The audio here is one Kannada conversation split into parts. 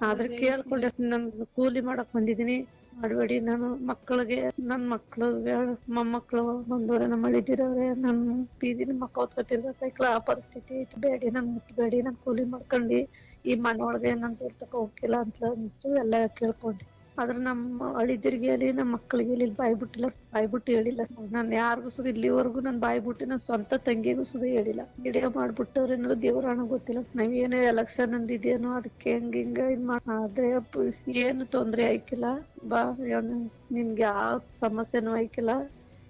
ಆದ್ರೆ ಕೇಳ್ಕೊಂಡೆ ನನ್ ಕೂಲಿ ಮಾಡಕ್ ಬಂದಿದೀನಿ ಮಾಡಬೇಡಿ ನಾನು ಮಕ್ಕಳಿಗೆ ನನ್ ಮಕ್ಳು ಮೊಮ್ಮಕ್ಳು ಬಂದವ್ರೆ ನಮ್ಮ ಅಳಿದಿರವ್ರೆ ನನ್ ಬೀದಿನ ಮಕ್ಕ ಓದ್ಕೊತಿರ್ಬೇಕಾಯ್ಕಲ ಆ ಪರಿಸ್ಥಿತಿ ಐತಿ. ಬೇಡಿ ನನ್ ಮುಟ್ಬೇಡಿ ನನ್ ಕೂಲಿ ಮಾಡ್ಕೊಂಡಿ. ಈ ಮನೆ ಒಳಗೆ ನನ್ ತೋರ್ಸಕ್ ಹೋಗಿಲ್ಲ ಅಂತು ಎಲ್ಲ ಕೇಳ್ಕೊಂಡೆ. ಆದ್ರೆ ನಮ್ಮ ಅಳಿದಿರ್ಗೆ ಹೇಳಿ ನಮ್ಮ ಮಕ್ಳಿಗೆ ಹೇಳಿ ಬಾಯ್ ಬಿಟ್ಟಿಲ್ಲ, ಬಾಯ್ ಬಿಟ್ಟು ಹೇಳಿಲ್ಲ. ನಾನು ಯಾರಿಗೂ ಸುದ ಇಲ್ಲಿವರೆಗೂ ನನ್ ಬಾಯ್ ನನ್ ಸ್ವಂತ ತಂಗಿಗೂ ಸುದ ಹೇಳಿಲ್ಲ. ವಿಡಿಯೋ ಮಾಡ್ಬಿಟ್ಟವ್ರೆ ಅನ್ನೋದು ದೇವ್ರಾಣ ಗೊತ್ತಿಲ್ಲ. ನಾವೇನೇ ಎಲೆಕ್ಷನ್ ಇದೇನೋ ಅದಕ್ಕೆ ಹೆಂಗ ಹಿಂಗ ಇದ್ ಆದ್ರೆ ಏನು ತೊಂದ್ರೆ ಆಯ್ಕಿಲ್ಲ. ಬಾ ನಿನ್ಗೆ ಯಾವ ಸಮಸ್ಯೆನೂ ಆಯ್ಕಿಲ್ಲ.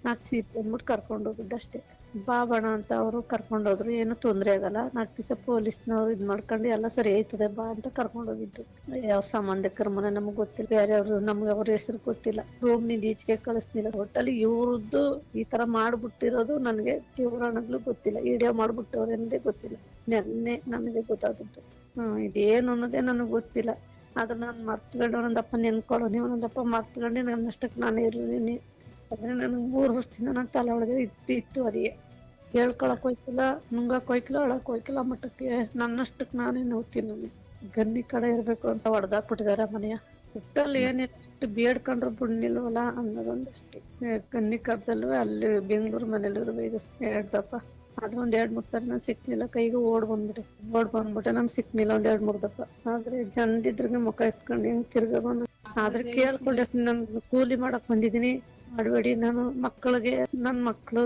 ನಾ ಸೀಟ್ ಬಂದ್ಬಿಟ್ಟು ಕರ್ಕೊಂಡು ಹೋಗಿದ್ದಷ್ಟೇ. ಬಾ ಬಣ ಅಂತ ಅವರು ಕರ್ಕೊಂಡು ಹೋದ್ರು. ಏನು ತೊಂದ್ರೆ ಆಗಲ್ಲ. ನಾಲ್ಕು ದಿವಸ ಪೊಲೀಸ್ನವ್ರು ಇದು ಮಾಡ್ಕೊಂಡು ಎಲ್ಲ ಸರಿ ಆಯ್ತದೆ, ಬಾ ಅಂತ ಕರ್ಕೊಂಡು ಹೋಗಿದ್ದು. ಯಾವ ಸಂಬಂಧಿಕರ ಮನೆ ನಮ್ಗೆ ಗೊತ್ತಿಲ್ಲ. ಬೇರೆಯವ್ರು ನಮ್ಗೆ ಅವ್ರ ಹೆಸರು ಗೊತ್ತಿಲ್ಲ. ರೂಮ್ನಿಂದ ಈಚೆಗೆ ಕಳಿಸ್ಲಿಲ್ಲ. ಒಟ್ಟಲ್ಲಿ ಇವ್ರದ್ದು ಈ ತರ ಮಾಡ್ಬಿಟ್ಟಿರೋದು ನನಗೆ ದೇವರಾಣಗ್ಲು ಗೊತ್ತಿಲ್ಲ. ವಿಡಿಯೋ ಮಾಡ್ಬಿಟ್ಟವ್ರು ಎಂದೇ ಗೊತ್ತಿಲ್ಲ. ನೆನ್ನೆ ನನಗೆ ಗೊತ್ತಾದದ್ದು. ಹ್ಮ್ ಇದೇನು ಅನ್ನೋದೇ ನನಗೆ ಗೊತ್ತಿಲ್ಲ. ಆದ್ರೆ ನಾನು ಮರ್ತ್ಕೊಂಡು ಒಂದಪ್ಪ ನೆನ್ಕೊಳ್ಳೋ ನೀವು ಒಂದಪ್ಪ ಮರ್ತ್ಕೊಂಡು ನನ್ನಷ್ಟಕ್ಕೆ ನಾನು ಇರ್ತೀನಿ ಆದ್ರೆ ನನಗೆ ಮೂರು ವರ್ಷದಿಂದ ನನ್ನ ತಲೆ ಒಳಗೆ ಇತ್ತು ಇತ್ತು ಅದೇ. ಹೇಳ್ಕೊಳಕ್ ಹೋಯ್ತಿಲ್ಲ, ನುಂಗಕ್ ಹೋಯ್ಕಿಲ್ಲ ಒಳಕ್ ಹೋಯ್ಕಿಲ್ಲ ಮಟ್ಟಕ್ಕೆ. ನನ್ನಷ್ಟಕ್ಕೆ ನಾನೇ ನೋಡ್ತೀನಿ ನಾನು. ಗನ್ನಿ ಕಡೆ ಇರ್ಬೇಕು ಅಂತ ಹೊಡೆದಾಕ್ಬಿಟ್ಟಿದಾರೆ ಮನೆಯ. ಒಟ್ಟಲ್ಲಿ ಏನಿಷ್ಟು ಬೇಡ್ಕೊಂಡ್ರು ಬಿಡ್ನಿಲ್ವಲ್ಲ ಅನ್ನೋದೊಂದಷ್ಟೇ. ಗನ್ನಿ ಕಡ್ದಲ್ವೇ ಅಲ್ಲಿ ಬೆಂಗಳೂರು ಮನೇಲಿ ಇದು ಹೇಳ್ದಪ್ಪ. ಅದು ಒಂದ್ ಎರಡ್ ಮೂರ್ ಸರಿ ನಾನು ಸಿಕ್ನಿಲ್ಲ ಕೈಗೆ ಓಡ್ ಬಂದ್ಬಿಟ್ಟೆ. ಓಡ್ ಬಂದ್ಬಿಟ್ಟೆ, ನನ್ ಸಿಕ್ನಿಲ್ಲ ಒಂದ್ ಎರಡ್ ಮೂರ್ ದಪ್ಪ. ಆದ್ರೆ ಜನದಿದ್ರಿಗೆ ಮುಖ ಎತ್ಕೊಂಡು ಹೆಂಗ್ ತಿರ್ಗ ಬಂದ್ ಆದ್ರೆ ಕೇಳ್ಕೊಂಡೆ ನನ್ ಕೂಲಿ ಮಾಡಕ್ ಬಂದಿದೀನಿ ಮಾಡಬೇಡಿ. ನಾನು ಮಕ್ಕಳಿಗೆ, ನನ್ ಮಕ್ಕಳು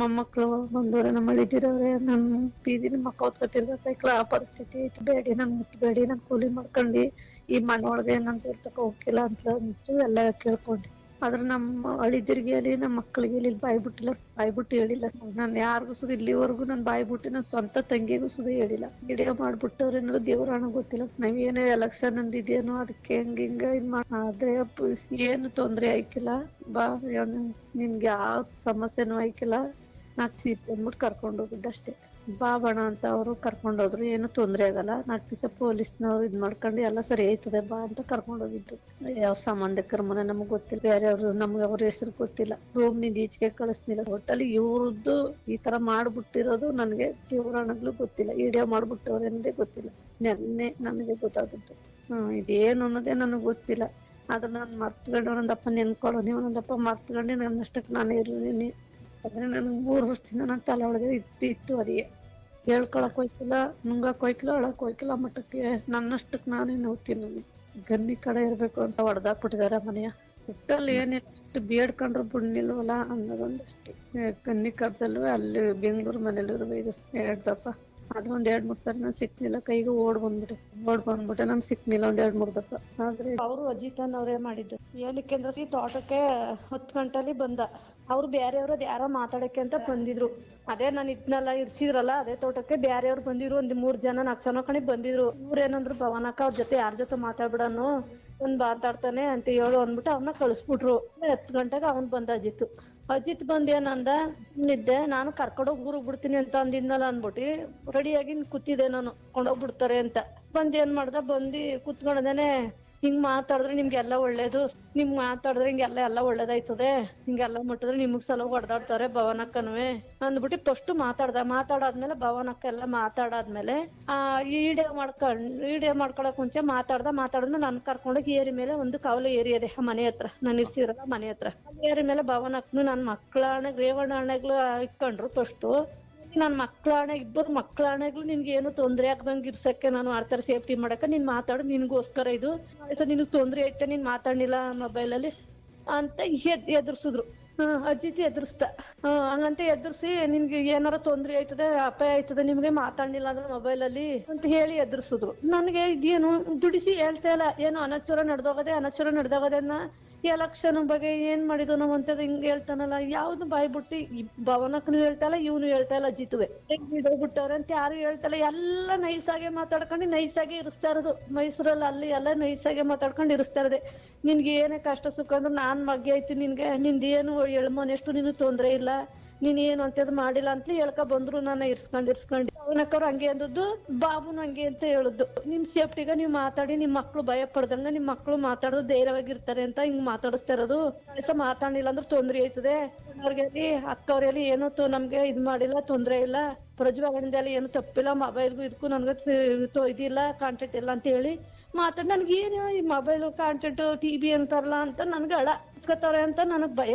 ಮೊಮ್ಮಕ್ಳು ಬಂದವ್ರೆ ನಮ್ಮ ಅಳಿದಿರವ್ರೆ ನನ್ನ ಬೀದಿನ ಮಕ್ಕ ಓದ್ಕೊತಿರ್ಬೇಕಾಯ್ಕಲ ಆ ಪರಿಸ್ಥಿತಿ ಐತಿ. ಬೇಡಿ, ನನ್ ಮುಟ್ಬೇಡಿ, ನಾನು ಕೂಲಿ ಮಾಡ್ಕೊಂಡು. ಈ ಮನೆ ಒಳಗೆ ನನ್ ತೋರ್ಸಕ್ ಹೋಗಿಲ್ಲ ಅಂತು ಎಲ್ಲ ಕೇಳ್ಕೊಂಡೆ ಆದ್ರೆ ನಮ್ಮ ಅಳಿದಿರ್ಗೆ ಹೇಳಿ, ನಮ್ಮ ಮಕ್ಕಳಿಗೆ ಹೇಳಿ ಬಾಯ್ಬಿಟ್ಟಿಲ್ಲ ಬಾಯ್ ಬಿಟ್ಟು ಹೇಳಿಲ್ಲ. ನಾನು ಯಾರಿಗೂ ಸುದ ಇಲ್ಲಿವರೆಗೂ ನಾನು ಬಾಯ್ ನನ್ನ ನನ್ ಸ್ವಂತ ತಂಗಿಗೂ ಸುದ ಹೇಳಿಲ್ಲ. ವಿಡಿಯೋ ಮಾಡ್ಬಿಟ್ಟವ್ರೆ ಅನ್ನೋದು ಗೊತ್ತಿಲ್ಲ. ನಾವೇನೇ ಎಲೆಕ್ಷನ್ ಅಂದಿದ್ಯೇನೋ ಅದಕ್ಕೆ ಹೆಂಗ ಹಿಂಗ ಇದ್ ಆದ್ರೆ ಏನು ತೊಂದ್ರೆ ಆಯ್ಕಿಲ್ಲ. ಬಾ ನಿಮ್ಗೆ ಯಾವ ಸಮಸ್ಯೆನೂ ಆಯ್ಕಿಲ್ಲ. ನಾಲ್ಕು ಸೀಟ್ ಕರ್ಕೊಂಡ್ ಕರ್ಕೊಂಡು ಹೋಗಿದ್ದಷ್ಟೇ. ಬಾ ಬಣ ಅಂತ ಅವರು ಕರ್ಕೊಂಡು ಹೋದ್ರು. ಏನು ತೊಂದ್ರೆ ಆಗಲ್ಲ. ನಾಲ್ಕು ದಿವಸ ಪೊಲೀಸ್ನವ್ರು ಇದ್ ಮಾಡ್ಕೊಂಡು ಎಲ್ಲ ಸರಿ ಆಯ್ತದೆ, ಬಾ ಅಂತ ಕರ್ಕೊಂಡು ಹೋಗಿದ್ದು. ಯಾವ ಸಂಬಂಧಿಕರ ಮನೆ ನಮಗ್ ಗೊತ್ತಿಲ್ಲ. ಬೇರೆಯವ್ರು ನಮ್ಗೆ ಅವ್ರ ಹೆಸರು ಗೊತ್ತಿಲ್ಲ. ರೂಮ್ನಿಂದ ಈಚೆಗೆ ಕಳಿಸ್ನಿಲ್ಲ ಒಟ್ಟಲ್ಲಿ ಇವ್ರದ್ದು ಈ ತರ ಮಾಡ್ಬಿಟ್ಟಿರೋದು ನನಗೆ ದೇವರಾಣಗ್ಲು ಗೊತ್ತಿಲ್ಲ. ವಿಡಿಯೋ ಮಾಡ್ಬಿಟ್ಟವ್ರೆಂದೇ ಗೊತ್ತಿಲ್ಲ. ನೆನ್ನೆ ನನಗೆ ಗೊತ್ತಾದದ್ದು. ಹ್ಮ್, ಇದೇನು ಅನ್ನೋದೇ ನನಗೆ ಗೊತ್ತಿಲ್ಲ. ಆದ್ರೆ ನಾನು ಮರ್ತ್ಕೊಂಡು ಒಂದಪ್ಪ ನೆನ್ಕೊಳ್ಳೋ ನೀವು ಒಂದಪ್ಪ ಮರ್ತ್ಕೊಂಡು ನನ್ನಷ್ಟಕ್ಕೆ ನಾನು ಇರ್ತೀನಿ ಆದ್ರೆ ನನಗೆ ಮೂರು ವರ್ಷದಿಂದ ನನ್ನ ತಲೆ ಒಳಗೆ ಇತ್ತು ಇತ್ತು ಅದೇ. ಹೇಳ್ಕೊಳಕ್ ಹೋಯ್ತಿಲ್ಲ, ನುಂಗಕ್ ಹೋಯ್ಕಿಲ್ಲ ಅಳಕ್ ಹೋಯ್ಕಿಲ್ಲ ಮಟ್ಟಕ್ಕೆ ನನ್ನಷ್ಟಕ್ಕೆ ನಾನೇ ನೋಡ್ತೀನಿ ನಾನು ಗನ್ನಿ ಕಡೆ ಇರ್ಬೇಕು ಅಂತ ಹೊಡೆದಾಕ್ಬಿಟ್ಟಿದಾರೆ ಮನೆಯ. ಒಟ್ಟಲ್ಲಿ ಏನಿಷ್ಟು ಬೇಡ್ಕೊಂಡ್ರು ಬಿಡ್ನಿಲ್ವಲ್ಲ ಅನ್ನೋದೊಂದಷ್ಟು. ಗನ್ನಿ ಕಡ್ದಲ್ವೇ ಅಲ್ಲಿ ಬೆಂಗಳೂರು ಮನೇಲಿ ಇದು ಹೇಳ್ದಪ್ಪ ಅದು ಒಂದ್ ಎರಡ್ ಮೂರ್ ಸರಿ ನಾನ್ ಸಿಕ್ನಿಲ್ಲ, ಕೈಗೆ ಓಡ್ ಬಂದ್ಬಿಟ್ಟೆ ಓಡ್ ಬಂದ್ಬಿಟ್ಟೆ ನಂಗ್ ಸಿಕ್ನಿಲ್ಲ ಒಂದ್ ಎರಡ್ ಮೂರ್ ದಪ್ಪ ಆದ್ರೆ ಅವರು ಅಜಿತನ್ ಅವರೇ ಮಾಡಿದ್ದು. ಏನಕ್ಕೆ ಅಂದ್ರೆ ಈ ತೋಟಕ್ಕೆ ಹತ್ತು ಗಂಟೆಲಿ ಬಂದ. ಅವ್ರು ಬೇರೆಯವ್ರದ್ ಯಾರೋ ಮಾತಾಡಕ್ಕೆ ಅಂತ ಬಂದಿದ್ರು. ಅದೇ ನಾನು ಇದ್ನಲ್ಲ ಇರ್ಸಿದ್ರಲ್ಲ, ಅದೇ ತೋಟಕ್ಕೆ ಬೇರೆಯವ್ರು ಬಂದಿದ್ರು, ಒಂದ್ ಮೂರ್ ಜನ ನಾಲ್ಕು ಜನ ಕಣಿ ಬಂದಿದ್ರು. ಇವ್ರೇನಂದ್ರು ಭವನಕ್ಕ ಅವ್ರ ಜೊತೆ ಯಾರ ಜೊತೆ ಮಾತಾಡ್ಬಿಡನು ಒಂದ್ ಮಾತಾಡ್ತಾನೆ ಅಂತ ಹೇಳು ಅಂದ್ಬಿಟ್ಟು ಅವನ್ನ ಕಳಿಸ್ಬಿಟ್ರು. ಹತ್ತು ಗಂಟೆಗೆ ಅವ್ನ್ ಬಂದ ಅಜಿತ್ ಬಂದ್ ಏನಂದ ನಿದ್ದೆ, ನಾನು ಕರ್ಕೊಂಡೋಗಿ ಊರಿಗೆ ಬಿಡ್ತೀನಿ ಅಂತ ಅಂದಿದ್ನಲ್ಲ ಅನ್ಬಿಟ್ಟು ರೆಡಿಯಾಗಿ ಕೂತಿದ್ದೆ ನಾನು ಕೊಂಡೋಗ್ಬಿಡ್ತಾರೆ ಅಂತ. ಬಂದ್ ಏನ್ ಮಾಡ್ದ, ಬಂದಿ ಕುತ್ಕೊಂಡದೇನೆ ಹಿಂಗ್ ಮಾತಾಡಿದ್ರೆ ನಿಮ್ಗೆಲ್ಲ ಒಳ್ಳೇದು ನಿಮ್ ಮಾತಾಡಿದ್ರೆ ಹಿಂಗೆಲ್ಲ ಎಲ್ಲ ಒಳ್ಳೇದಾಯ್ತದೆ. ಹಿಂಗೆಲ್ಲ ಮುಟ್ಟಿದ್ರೆ ನಿಮಗ್ ಸಲ ಹೊಡೆದಾಡ್ತಾರೆ ಭವನಕ್ಕನುವೆ ಅಂದ್ಬಿಟ್ಟು ಫಸ್ಟ್ ಮಾತಾಡ್ದ. ಮಾತಾಡಾದ್ಮೇಲೆ ಭವನಕ್ಕ ಎಲ್ಲ ಮಾತಾಡಾದ್ಮೇಲೆ, ಆ ಈಡಿಯೋ ಮಾಡ್ಕೊಂಡ್ ಈಡಿಯೋ ಮಾಡ್ಕೊಳಕ್ ಮುಂಚೆ ಮಾತಾಡ್ದ ಮಾತಾಡಿದ್ಮೇಲೆ ನನ್ ಕರ್ಕೊಂಡೋಗಿ ಏರಿ ಮೇಲೆ ಒಂದು ಕಾವಲು ಏರಿ ಅದೇ ಮನೆ ಹತ್ರ, ನಾನು ಇರ್ಸಿರಲ್ಲ ಮನೆ ಹತ್ರ. ಏರಿ ಮೇಲೆ ಭವನಕ್ಕನು ನನ್ ಮಕ್ಳ ಹಣೆ ರೇವಣ್ಣ ಇಟ್ಕೊಂಡ್ರು ಫಸ್ಟು. ನನ್ ಮಕ್ಳ ಹಣೆ ಇಬ್ಬರು ಮಕ್ಳ ಹಣೆಗಳು ನಿನ್ಗೆ ಏನು ತೊಂದ್ರೆ ಆಗ್ದಂಗ್ ಇರ್ಸಕ್ಕೆ ನಾನು ಆಡ್ತಾರೆ ಸೇಫ್ಟಿ ಮಾಡಕ್ಕ ನೀನ್ ಮಾತಾಡು, ನಿನ್ಗೋಸ್ಕರ ಇದು. ನಿನ್ಗ್ ತೊಂದ್ರೆ ಐತೆ, ನೀನ್ ಮಾತಾಡ್ಲಿಲ್ಲ ಮೊಬೈಲ್ ಅಲ್ಲಿ ಅಂತ ಎದ್, ಎದುರ್ಸಿದ್ರು. ಹ್ಮ್ ಅಜ್ಜಿತಿ ಹಾ, ಹಂಗಂತ ಎದುರ್ಸಿ, ನಿನ್ಗೆ ಏನಾರ ತೊಂದ್ರೆ ಆಯ್ತದೆ ಅಪಾಯ ಆಯ್ತದೆ ನಿಮ್ಗೆ ಮಾತಾಡ್ಲಿಲ್ಲ ಅಂದ್ರೆ ಮೊಬೈಲ್ ಅಲ್ಲಿ ಅಂತ ಹೇಳಿ ಎದುರಿಸಿದ್ರು. ನನಗೆ ಇದೇನು, ದುಡಿಸಿ ಹೇಳ್ತಾ ಇಲ್ಲ, ಏನು ಅನಚೂರ ನಡೆದೋಗದೆ ಅನಚೂರ ನಡೆದೋಗದನ್ನ ಎಲೆಕ್ಷನ್ ಬಗ್ಗೆ ಏನ್ ಮಾಡಿದ್ವು ನಾವು ಅಂತ ಹಿಂಗ್ ಹೇಳ್ತಾನಲ್ಲ, ಯಾವ್ದು ಬಾಯ್ ಬಿಟ್ಟು ಹೇಳ್ತಾ ಇಲ್ಲ, ಇವನು ಹೇಳ್ತಾ ಇಲ್ಲ, ಜಿತುವೆ. ಬಿಟ್ಟವ್ರೆ ಅಂತ ಯಾರು ಹೇಳ್ತಾ ಇಲ್ಲ, ಎಲ್ಲ ನೈಸಾಗೆ ಮಾತಾಡ್ಕೊಂಡು ನೈಸಾಗೆ ಇರಿಸ್ತಾ ಇರೋದು. ಮೈಸೂರಲ್ಲಿ ಅಲ್ಲಿ ಎಲ್ಲ ನೈಸಾಗೆ ಮಾತಾಡ್ಕೊಂಡು ಇರಿಸ್ತಾ ಇರೋದೆ. ನಿನ್ಗೆ ಏನೇ ಕಷ್ಟ ಸುಖ ಅಂದ್ರೆ ನಾನ್ ಮಗ್ಗಿ ಐತಿ ನಿನ್ಗೆ, ನಿಂದೇನು ಎಳ್ಮನೆಷ್ಟು ನಿನಗೆ ತೊಂದ್ರೆ ಇಲ್ಲ. ನೀನ್ ಏನು ಅಂತದ್ ಮಾಡಿಲ್ಲ ಅಂತ ಹೇಳ್ಕ ಬಂದ್ರು ನಾನು ಇರ್ಸ್ಕೊಂಡ್ ಇರ್ಸ್ಕೊಂಡು. ಅವನಕ್ಕವ್ರು ಹಂಗೆ ಅಂದದ್ದು, ಬಾಬುನ ಹಂಗೆ ಅಂತ ಹೇಳುದು. ನಿಮ್ ಸೇಫ್ಟಿಗ ನೀವ್ ಮಾತಾಡಿ, ನಿಮ್ ಮಕ್ಳು ಭಯ ಪಡ್ದಂಗ ನಿಮ್ ಮಕ್ಳು ಮಾತಾಡೋದು ಧೈರ್ಯವಾಗಿರ್ತಾರೆ ಅಂತ ಹಿಂಗ್ ಮಾತಾಡಿಸ್ತಾ ಇರೋದು. ಮಾತಾಡಿಲ್ಲ ಅಂದ್ರೆ ತೊಂದ್ರೆ ಆಯ್ತದೆ. ಅವ್ರಿಗೆ ಅಕ್ಕವ್ರಲ್ಲಿ ಏನು ನಮ್ಗೆ ಇದ್ ಮಾಡಿಲ್ಲ, ತೊಂದ್ರೆ ಇಲ್ಲ. ಪ್ರಜ್ವಲಿಂದಲ್ಲಿ ಏನು ತಪ್ಪಿಲ್ಲ, ಮೊಬೈಲ್ಗೂ ಇದಕ್ಕೂ ನನ್ಗೆ ಇದಿಲ್ಲ ಕಾಂಟ್ಯಾಕ್ಟ್ ಇಲ್ಲ ಅಂತ ಹೇಳಿ ಮಾತಾಡಿ. ನನ್ಗೆ ಏನು ಈ ಮೊಬೈಲ್ ಕಾಂಟೆಂಟ್ ಟಿವಿ ಅಂತಾರಲ್ಲ ಅಂತ ನನ್ಗೆ ಅಳ ಅಂತ ನನಗೆ ಭಯ.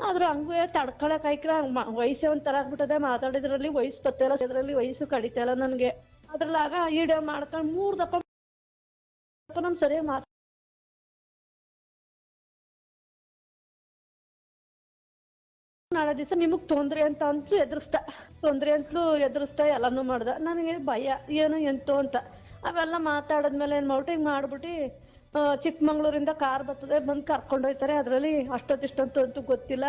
ಆದ್ರೆ ಹಂಗೂ ತಡ್ಕೊಳಕ್ ಆಯ್ಕಿಲ್ಲ? ವಯಸ್ಸೇ ಒಂಥರ ಆಗ್ಬಿಟ್ಟದೆ ಮಾತಾಡಿದ್ರಲ್ಲಿ ವಯಸ್ಸು ಬತ್ತಿಲ್ಲ ಅದ್ರಲ್ಲಿ ವಯಸ್ಸು ಕಡಿತಾ ಇಲ್ಲ ನನಗೆ. ಅದ್ರಲ್ಲಾಗ ವಿಡಿಯೋ ಮಾಡ್ಕೊಂಡು ಮೂರ್ ದಪ್ಪ ನಮ್ ಸರಿಯಾಗಿ ಮಾತಾಡ ನಾಳೆ ದಿವಸ ನಿಮಗ್ ತೊಂದ್ರೆ ಅಂತ ಅಂತೂ ಎದುರಿಸ್ತಾ ತೊಂದ್ರೆ ಅಂತಲೂ ಎದುರಿಸ್ತಾ ಎಲ್ಲಾನು ಮಾಡ್ದ. ನನಗೆ ಭಯ, ಏನು ಎಂತು ಅಂತ. ಅವೆಲ್ಲ ಮಾತಾಡದ್ಮೇಲೆ ಏನ್ ಮಾಡ್ಬಿಟ್ಟು ಹಿಂಗ್ ಮಾಡ್ಬಿಟ್ಟು ಚಿಕ್ಕಮಂಗ್ಳೂರಿಂದ ಕಾರ್ ಬರ್ತದೆ, ಬಂದ್ ಕರ್ಕೊಂಡ್ ಹೋಯ್ತಾರೆ. ಅದ್ರಲ್ಲಿ ಅಷ್ಟೊತ್ತಿಷ್ಟಂತೂ ಅಂತೂ ಗೊತ್ತಿಲ್ಲ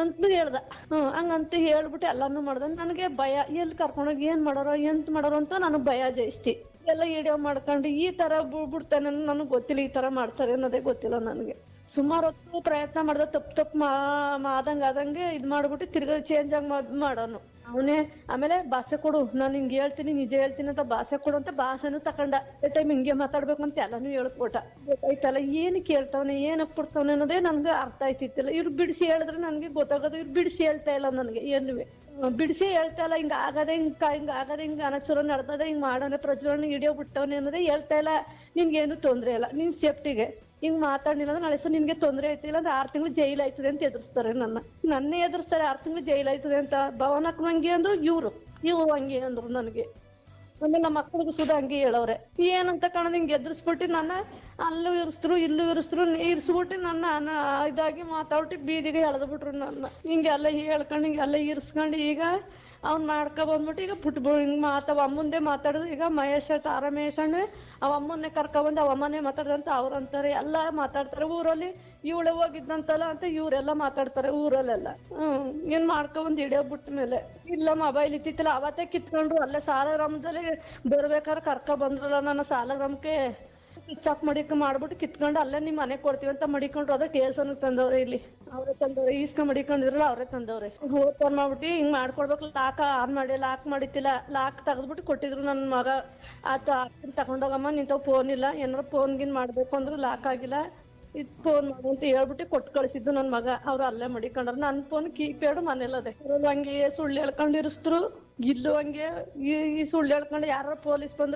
ಅಂತ ಹೇಳ್ದ. ಹ್ಮ್, ಹಂಗಂತ ಹೇಳ್ಬಿಟ್ಟು ಎಲ್ಲಾನು ಮಾಡ್ದೆ. ನನಗೆ ಭಯ, ಎಲ್ಲಿ ಕರ್ಕೊಂಡೋಗಿ ಏನ್ ಮಾಡೋರೋ, ಎಂತ ಮಾಡೋರು ಅಂತ ನನಗ್ ಭಯ ಜಾಸ್ತಿ. ಎಲ್ಲ ವಿಡಿಯೋ ಮಾಡ್ಕೊಂಡು ಈ ತರ ಬಿಡ್ತಾನೆ ನನಗೆ ಗೊತ್ತಿಲ್ಲ, ಈ ತರ ಮಾಡ್ತಾರೆ ಅನ್ನೋದೇ ಗೊತ್ತಿಲ್ಲ ನನಗೆ. ಸುಮಾರು ಹೊತ್ತು ಪ್ರಯತ್ನ ಮಾಡ್ದೆ, ತಪ್ಪು ತಪ್ಪು ಆದಂಗ್ ಆದಂಗೆ ಇದ್ ಮಾಡ್ಬಿಟ್ಟು ತಿರ್ಗಾ ಚೇಂಜ್ ಆಗಿ ಮಾಡೋನು. ಅವನೇ ಆಮೇಲೆ ಭಾಷೆ ಕೊಡು. ನಾನು ಹಿಂಗೆ ಹೇಳ್ತೀನಿ ನಿಜ ಹೇಳ್ತೀನಿ ಅಂತ ಭಾಷೆ ಕೊಡು ಅಂತ ಭಾಷೆನೂ ತಕೊಂಡ. ಟೈಮ್ ಹಿಂಗೆ ಮಾತಾಡ್ಬೇಕು ಅಂತ ಎಲ್ಲಾನು ಹೇಳ್ಕೊಟ ಗೊತ್ತಾಯ್ತಲ್ಲ, ಏನು ಕೇಳ್ತಾವನೆ ಏನಕ್ಕೆ ಕೊಡ್ತಾವನೆ ಅನ್ನೋದೇ ನನ್ಗೆ ಅರ್ಥ ಆಯ್ತಿತ್ತಿಲ್ಲ. ಇವ್ರು ಬಿಡಿಸಿ ಹೇಳಿದ್ರೆ ನನ್ಗೆ ಗೊತ್ತಾಗೋದು. ಇವ್ರು ಬಿಡಿಸಿ ಹೇಳ್ತಾ ಇಲ್ಲ ನನಗೆ ಏನುವೆ ಬಿಡಿಸಿ ಹೇಳ್ತಾ ಇಲ್ಲ, ಹಿಂಗ ಆಗದೆ ಹಿಂಗ ಹಿಂಗ ಆಗದೆ ಹಿಂಗ ಅನಚುರ ನಡ್ದದೆ ಹಿಂಗ್ ಮಾಡೋನೆ ಪ್ರಜ್ವಲನ ಹಿಡಿಯೋ ಬಿಟ್ಟವನೆ ಅನ್ನೋದೇ ಹೇಳ್ತಾ ಇಲ್ಲ. ನಿನ್ಗೇನು ತೊಂದ್ರೆ ಇಲ್ಲ. ನಿನ್ ಸೇಫ್ಟಿಗೆ ಹಿಂಗ್ ಮಾತಾಡ್ಲಿಲ್ಲ ಅಂದ್ರೆ ನಾಳೆ ಹೆಸರು ನಿನ್ಗೆ ತೊಂದ್ರೆ ಆಯ್ತಿಲ್ಲ ಅಂದ್ರೆ ಆರ್ ತಿಂಗಳು ಜೈಲ್ ಆಯ್ತದೆ ಅಂತ ಎದುರಿಸ್ತಾರೆ ನನ್ನ. ನನ್ನೇ ಎದುರಿಸ್ತಾರೆ ಆರ್ ತಿಂಗಳು ಜೈಲ್ ಆಯ್ತದೆ ಅಂತ ಭವನ ಹಂಗೆ ಅಂದ್ರು ಇವ್ರು ಇವ್ರು ಹಂಗೆ ಅಂದ್ರು ನನಗೆ. ಆಮೇಲೆ ನಮ್ಮ ಮಕ್ಳಿಗೂ ಸುಧಾ ಹಂಗೆ ಹೇಳವ್ರೆ. ಏನಂತ ಕಾಣೋದು ಹಿಂಗೆ ಎದುರಿಸ್ಬಿಟ್ಟು ನನ್ನ ಅಲ್ಲೂ ಇರಿಸ್ರು ಇಲ್ಲೂ ಇರುಸ್ತ್ರು ಇರಿಸ್ಬಿಟ್ಟು ನನ್ನ ಇದಾಗಿ ಮಾತಾಡ್ಬಿಟ್ಟು ಬೀದಿಗೆ ಎಳೆದ್ಬಿಟ್ರು ನನ್ನ. ಹಿಂಗೆಲ್ಲ ಹೇಳ್ಕೊಂಡು ಹಿಂಗೆಲ್ಲ ಇರಿಸ್ಕೊಂಡು ಈಗ ಅವ್ನ್ ಮಾಡ್ಕೊ ಬಂದ್ಬಿಟ್ಟು ಈಗ ಫುಟ್ಬಾಲ್ ಹಿಂಗ್ ಮಾತಾವ ಅಮ್ಮಂದೇ ಮಾತಾಡುದು. ಈಗ ಮಹೇಶ್ ತಾರ ಮಹೇಶಣ್ಣ ಅವ ಅಮ್ಮನ್ನೇ ಕರ್ಕೊಂಡ್ ಅವ ಅಮ್ಮನೇ ಮಾತಾಡ್ದಂತ ಅವ್ರು ಅಂತಾರೆ. ಎಲ್ಲ ಮಾತಾಡ್ತಾರೆ. ಊರಲ್ಲಿ ಇವಳೆ ಹೋಗಿದ್ದಂತಲ್ಲ ಅಂತ ಇವರೆಲ್ಲ ಮಾತಾಡ್ತಾರೆ ಊರಲ್ಲೆಲ್ಲ. ಹ್ಮ್. ಏನ್ ಮಾಡ್ಕೊಬಂದು ಹಿಡಿಯೋ ಬಿಟ್ಟ ಮೇಲೆ. ಇಲ್ಲ ಮೊಬೈಲ್ ಇತ್ತಿತ್ತಲ್ಲ ಅವತ್ತೇ ಕಿತ್ಕೊಂಡ್ರು. ಅಲ್ಲೇ ಸಾಲಗ್ರಾಮದಲ್ಲಿ ಬರ್ಬೇಕಾದ್ರೆ ಕರ್ಕೊ ಬಂದ್ರಲ್ಲ ನನ್ನ ಸಾಲಗ್ರಾಮಕ್ಕೆ. ಆಫ್ ಮಾಡಿಕ ಮಾಡ್ಬಿಟ್ಟು ಕಿತ್ಕೊಂಡು ಅಲ್ಲೇ ನಿಮ್ ಮನೆ ಕೊಡ್ತೀವಿ ಅಂತ ಮಡಿಕೊಂಡ್ರು. ಅದೇ ಕೇಸ್ ಅನ್ನ ತಂದವ್ರೆ ಇಲ್ಲಿ. ಅವರೇ ತಂದವ್ರೆ ಈಸ್ಕ ಮಡಿಕೊಂಡಿದ್ರಲ್ಲ ಅವರೇ ತಂದವ್ರೆ. ಓಪನ್ ಮಾಡ್ಬಿಟ್ಟು, ಹಿಂಗ್ ಮಾಡ್ಕೊಡ್ಬೇಕು ಲಾಕ್ ಆನ್ ಮಾಡಿ ಲಾಕ್ ಮಾಡಿತಿಲ್ಲ ಲಾಕ್ ತೆಗೆದ್ಬಿಟ್ಟು ಕೊಟ್ಟಿದ್ರು ನನ್ನ ಮಗ. ಆತ ತಗೊಂಡೋಗಮ್ಮ ನಿಂತ ಫೋನ್ ಇಲ್ಲ. ಏನಾರ ಫೋನ್ ಗಿನ್ ಮಾಡ್ಬೇಕು ಅಂದ್ರು ಲಾಕ್ ಆಗಿಲ್ಲ. ಇದ್ ಫೋನ್ ಮಾಡು ಅಂತ ಹೇಳ್ಬಿಟ್ಟು ಕೊಟ್ಟು ಕಳಿಸಿದ್ದು ನನ್ ಮಗ. ಅವ್ರು ಅಲ್ಲೇ ಮಡಿಕೊಂಡ್ರ ನನ್ ಫೋನ್ ಕೀಪ್ಯಾಡ್ ಮನೇಲದೆ ಅವ್ರು ಹಂಗೆ ಸುಳ್ಳು ಹೇಳ್ಕೊಂಡು ಇಲ್ಲೂ ಹಂಗೆ ಈ ಸುಳ್ಳು ಹೇಳ್ಕೊಂಡು ಯಾರ ಪೊಲೀಸ್ ಬಂದ್ರು